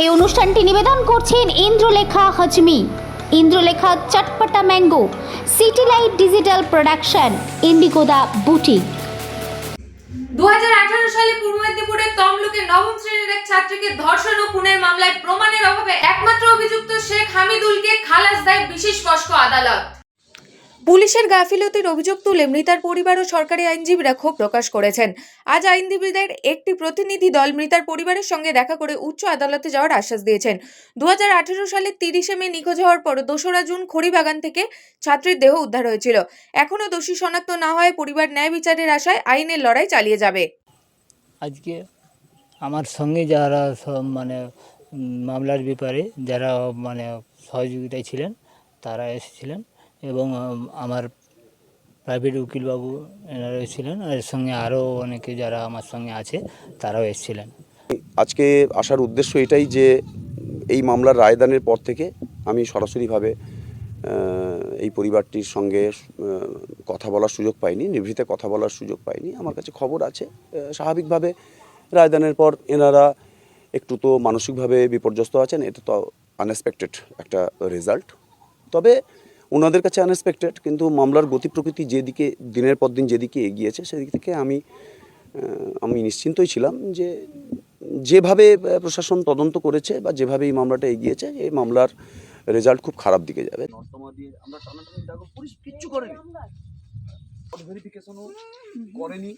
এই অনুষ্ঠানটি নিবেদন করছেন Indralekha Hajmi. Indralekha Chatpata mango, city light digital production, ইন্ডিগোদা boutique. দু সালে পূর্ব মেদিনীপুরের তমলুকে নবম শ্রেণির এক ছাত্রীকে ধর্ষণ ও খুনের মামলায় প্রমাণের অভাবে একমাত্র অভিযুক্ত শেখ হামিদুলকে খালাস দেয় বিশেষ পস্ক আদালত। পুলিশের গাফিলতির অভিযোগ তুলে মৃতার পরিবার ও সরকারি আইনজীবীরা ক্ষোভ প্রকাশ করেছেন। আজ আইনজীবীদের একটি প্রতিনিধি দল মৃতার পরিবারের সঙ্গে দেখা করে উচ্চ আদালতে যাওয়ার আশ্বাস দিয়েছেন। দু সালের তিরিশে মে নিখোঁজ হওয়ার পর দোসরা জুন খড়িবাগান থেকে ছাত্রীর দেহ উদ্ধার হয়েছিল। এখনও দোষী শনাক্ত না হয় পরিবার ন্যায় বিচারের আশায় আইনের লড়াই চালিয়ে যাবে। আজকে আমার সঙ্গে যারা মানে মামলার ব্যাপারে যারা মানে সহযোগিতায় ছিলেন, তারা এসেছিলেন। এবং আমার প্রাইভেট উকিলবাবু এনারা এসেছিলেন আর এর সঙ্গে আরও অনেকে যারা আমার সঙ্গে আছে, তারাও এসেছিলেন। আজকে আসার উদ্দেশ্য এটাই যে, এই মামলার রায়দানের পর থেকে আমি সরাসরিভাবে এই পরিবারটির সঙ্গে কথা বলার সুযোগ পাইনি, নিভৃতে কথা বলার সুযোগ পাইনি। আমার কাছে খবর আছে স্বাভাবিকভাবে রায়দানের পর এনারা একটু তো মানসিকভাবে বিপর্যস্ত আছেন, এটা তো আনএক্সপেক্টেড একটা রেজাল্ট তবে ওনাদের কাছে আনএক্সপেক্টেড কিন্তু মামলার গতি প্রকৃতি যেদিকে, দিনের পর দিন যেদিকে এগিয়েছে, সেদিক থেকে আমি আমি নিশ্চিন্তই ছিলাম যে যেভাবে প্রশাসন তদন্ত করেছে বা যেভাবে এই মামলাটা এগিয়েছে, এই মামলার রেজাল্ট খুব খারাপ দিকে যাবে। করেনি।